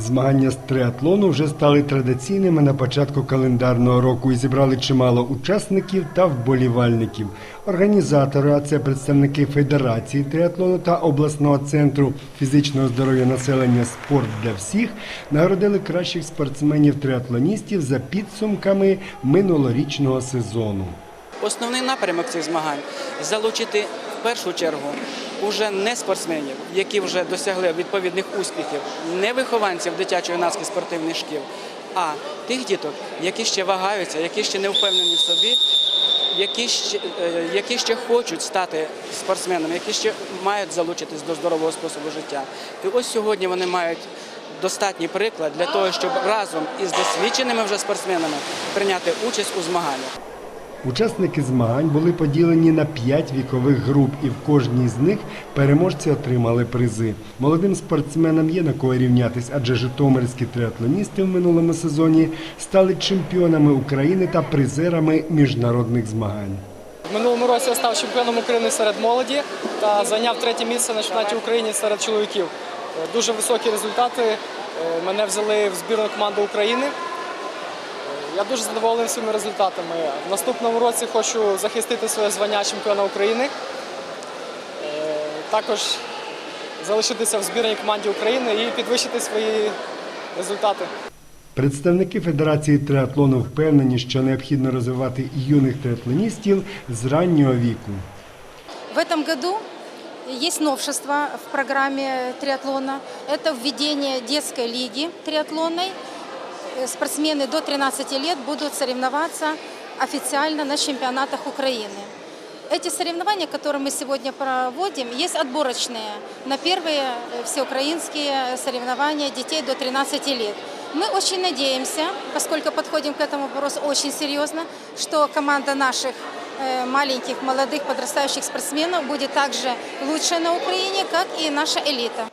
Змагання з триатлону вже стали традиційними на початку календарного року і зібрали чимало учасників та вболівальників. Організатори, а це представники Федерації триатлону та обласного центру фізичного здоров'я населення Спорт для всіх, нагородили кращих спортсменів-триатлоністів за підсумками минулорічного сезону. Основний напрямок цих змагань залучити в першу чергу уже не спортсменів, які вже досягли відповідних успіхів, не вихованців дитячо-юнацьких спортивних шкіл, а тих діток, які ще вагаються, які ще не впевнені в собі, які ще, е, які ще хочуть стати спортсменами, які ще мають залучитись до здорового способу життя. І ось сьогодні вони мають достатній приклад для того, щоб разом із досвідченими вже спортсменами прийняти участь у змаганнях. Учасники змагань були поділені на п'ять вікових груп, і в кожній з них переможці отримали призи. Молодим спортсменам є на кого рівнятись, адже житомирські триатлоністи в минулому сезоні стали чемпіонами України та призерами міжнародних змагань. В минулому році я став чемпіоном України серед молоді та зайняв третє місце на чемпіонаті України серед чоловіків. Е, Дуже високі результати. Е, Мене взяли в збірну команду України. Я дуже задоволений своїми результатами. В наступному році хочу захистити своє звання чемпіона України. Е, Також залишитися в збірній команді України і підвищити свої результати. Представники Федерації триатлону впевнені, що необхідно розвивати і юних триатлоністів з раннього віку. В этом году есть новшество в программе триатлона. Это введение детской лиги триатлонной. Э, Спортсмены до 13 лет будут соревноваться официально на чемпионатах Украины. Эти соревнования, которые мы сегодня проводим, есть отборочные на первые э, всеукраинские соревнования детей до 13 лет. Мы очень надеемся, поскольку подходим к этому вопросу очень серьезно, что команда наших э, маленьких, молодых, подрастающих спортсменов будет также лучше на Украине, как и наша элита.